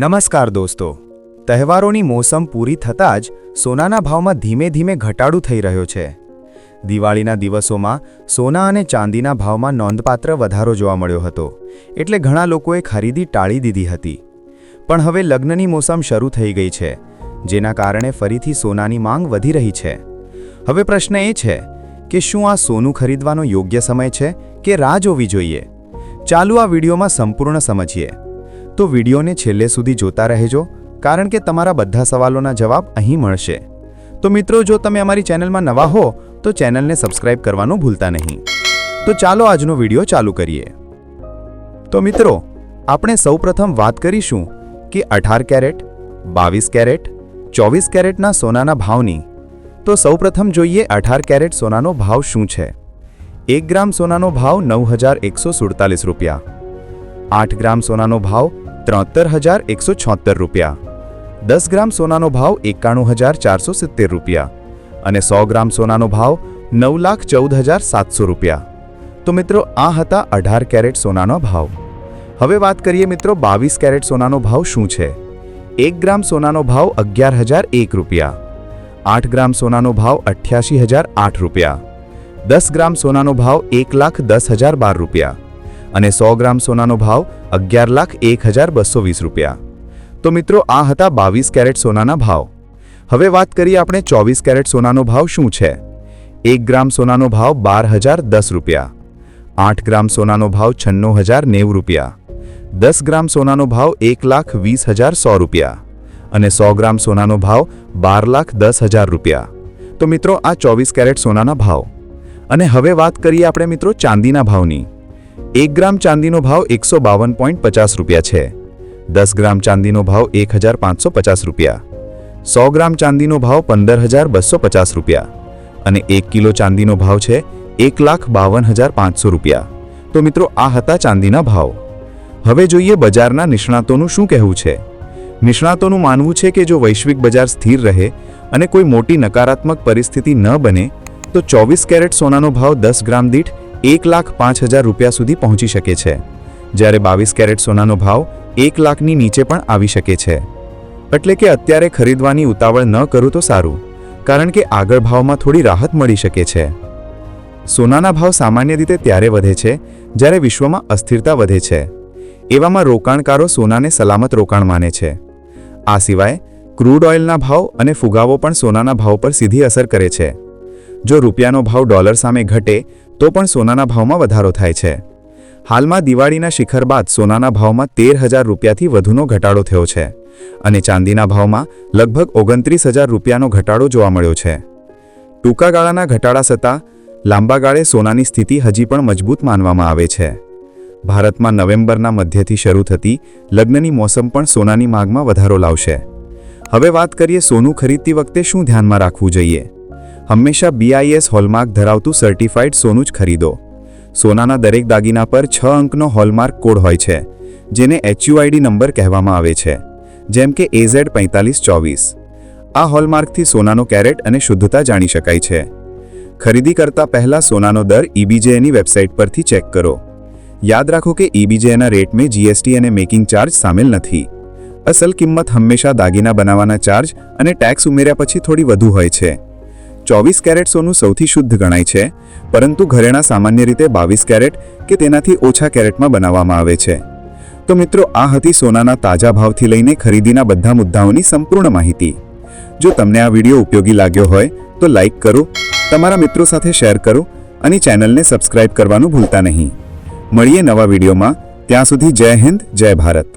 નમસ્કાર દોસ્તો. તહેવારોની મોસમ પૂરી થતાં જ સોનાના ભાવમાં ધીમે ધીમે ઘટાડો થઈ રહ્યો છે. દિવાળીના દિવસોમાં સોના અને ચાંદીના ભાવમાં નોંધપાત્ર વધારો જોવા મળ્યો હતો, એટલે ઘણા લોકોએ ખરીદી ટાળી દીધી હતી. પણ હવે લગ્નની મોસમ શરૂ થઈ ગઈ છે, જેના કારણે ફરીથી સોનાની માંગ વધી રહી છે. હવે પ્રશ્ન એ છે કે શું આ સોનું ખરીદવાનો યોગ્ય સમય છે કે રાહ જોવી જોઈએ? ચાલુ આ વિડીયોમાં સંપૂર્ણ સમજીએ. તો વિડીયોને છેલ્લે સુધી જોતા રહેજો, કારણ કે તમારા બધા સવાલોના જવાબ અહીં મળશે. તો મિત્રો, જો તમે અમારી ચેનલમાં નવા હો, તો ચેનલને સબસ્ક્રાઇબ કરવાનું ભૂલતા નહીં. તો ચાલો આજનો વીડિયો ચાલુ કરીએ. તો મિત્રો, આપણે સૌપ્રથમ વાત કરીશું કે અઢાર કેરેટ, બાવીસ કેરેટ, ચોવીસ કેરેટના સોનાના ભાવની. તો સૌપ્રથમ જોઈએ અઢાર કેરેટ સોનાનો ભાવ શું છે? એક ગ્રામ સોનાનો ભાવ નવ હજાર એકસો સુડતાલીસ રૂપિયા. આઠ ગ્રામ સોનાનો ભાવ ત્રોતેર હજાર એકસો છોતેર રૂપિયા. દસ ગ્રામ સોનાનો ભાવ એકાણું હજાર ચારસો સિત્તેર રૂપિયા અને સો ગ્રામ સોનાનો ભાવ નવ લાખ ચૌદ હજાર સાતસો રૂપિયા. તો મિત્રો, આ હતા અઢાર કેરેટ સોનાનો ભાવ. હવે વાત કરીએ મિત્રો, બાવીસ કેરેટ સોનાનો ભાવ શું છે? એક ગ્રામ સોનાનો ભાવ અગિયાર હજાર એક રૂપિયા. આઠ ગ્રામ સોનાનો ભાવ અઠ્યાસી હજાર આઠ રૂપિયા. દસ ગ્રામ સોનાનો ભાવ એક લાખ દસ હજાર બાર રૂપિયા. અને સો ગ્રામ સોનાનો ભાવ અગિયાર લાખ એક હજાર બસો વીસ રૂપિયા. તો મિત્રો, આ હતા બાવીસ કેરેટ સોનાના ભાવ. હવે વાત કરીએ આપણે ચોવીસ કેરેટ સોનાનો ભાવ શું છે? એક ગ્રામ સોનાનો ભાવ બાર હજાર દસ રૂપિયા. આઠ ગ્રામ સોનાનો ભાવ છન્નું હજાર નેવું રૂપિયા. દસ ગ્રામ સોનાનો ભાવ એક લાખ વીસ હજાર સો રૂપિયા. અને સો ગ્રામ સોનાનો ભાવ બાર લાખ દસ હજાર રૂપિયા. તો મિત્રો, આ ચોવીસ કેરેટ સોનાના ભાવ. અને હવે વાત કરીએ આપણે મિત્રો ચાંદીના ભાવની. એક ગ્રામ ચાંદીનો ભાવ એકસો બાવન પોઈન્ટ પચાસ રૂપિયા છે. દસ ગ્રામ ચાંદીનો ભાવ એક હજાર પાંચસો પચાસ રૂપિયા. સો ગ્રામ ચાંદીનો ભાવ પંદર હજાર બસો પચાસ રૂપિયા. અને એક કિલો ચાંદીનો ભાવ છે એક લાખ બાવન હજાર પાંચસો રૂપિયા. તો મિત્રો, આ હતા ચાંદીના ભાવ. હવે જોઈએ બજારના નિષ્ણાતોનું શું કહેવું છે. નિષ્ણાતોનું માનવું છે કે જો વૈશ્વિક બજાર સ્થિર રહે અને કોઈ મોટી નકારાત્મક પરિસ્થિતિ ન બને, તો ચોવીસ કેરેટ સોનાનો ભાવ દસ ગ્રામ દીઠ એક લાખ પાંચ હજાર રૂપિયા સુધી પહોંચી શકે છે. જ્યારે બાવીસ કેરેટ સોનાનો ભાવ એક લાખની નીચે પણ આવી શકે છે. એટલે કે અત્યારે ખરીદવાની ઉતાવળ ન કરું તો સારું, કારણ કે આગળ ભાવમાં થોડી રાહત મળી શકે છે. સોનાના ભાવ સામાન્ય રીતે ત્યારે વધે છે, જ્યારે વિશ્વમાં અસ્થિરતા વધે છે. એવામાં રોકાણકારો સોનાને સલામત રોકાણ માને છે. આ સિવાય, ક્રૂડ ઓઇલના ભાવ અને ફુગાવો પણ સોનાના ભાવ પર સીધી અસર કરે છે. જો રૂપિયાનો ભાવ ડોલર સામે ઘટે તો પણ સોનાના ભાવમાં વધારો થાય છે. હાલમાં દિવાળીના શિખર બાદ સોનાના ભાવમાં તેર હજાર રૂપિયાથી વધુનો ઘટાડો થયો છે અને ચાંદીના ભાવમાં લગભગ ઓગણત્રીસ હજાર રૂપિયાનો ઘટાડો જોવા મળ્યો છે. ટૂંકા ગાળાના ઘટાડા છતાં લાંબા ગાળે સોનાની સ્થિતિ હજી પણ મજબૂત માનવામાં આવે છે. ભારતમાં નવેમ્બરના મધ્યથી શરૂ થતી લગ્નની મોસમ પણ સોનાની માગમાં વધારો લાવશે. હવે વાત કરીએ સોનું ખરીદતી વખતે શું ધ્યાનમાં રાખવું જોઈએ? હંમેશા બીઆઈએસ હોલમાર્ક ધરાવતું સર્ટિફાઇડ સોનું જ ખરીદો. સોનાના દરેક દાગીના પર છ અંકનો હોલમાર્ક કોડ હોય છે, જેને એચયુઆઈડી નંબર કહેવામાં આવે છે, જેમ કે એઝેડ પૈંતાલીસ ચોવીસ. આ હોલમાર્કથી સોનાનો કેરેટ અને શુદ્ધતા જાણી શકાય છે. ખરીદી કરતા પહેલા સોનાનો દર ઈબીજેની વેબસાઇટ પરથી ચેક કરો. યાદ રાખો કે ઈબીજેના રેટમાં જીએસટી અને મેકિંગ ચાર્જ સામેલ નથી. અસલ કિંમત હંમેશા દાગીના બનાવવાના ચાર્જ અને ટેક્સ ઉમેર્યા પછી થોડી વધુ હોય છે. ચોવીસ કેરેટ સોનું સૌથી શુદ્ધ ગણાય છે, પરંતુ ઘરેણાં સામાન્ય રીતે બાવીસ કેરેટ કે તેનાથી ઓછા કેરેટમાં બનાવવામાં આવે છે. તો મિત્રો, આ હતી સોનાના તાજા ભાવથી લઈને ખરીદીના બધા મુદ્દાઓની સંપૂર્ણ માહિતી. જો તમને આ વીડિયો ઉપયોગી લાગ્યો હોય, તો લાઇક કરો, તમારા મિત્રો સાથે શેર કરો અને ચેનલને સબસ્ક્રાઇબ કરવાનું ભૂલતા નહીં. મળીએ નવા વિડીયોમાં. ત્યાં સુધી જય હિન્દ, જય ભારત.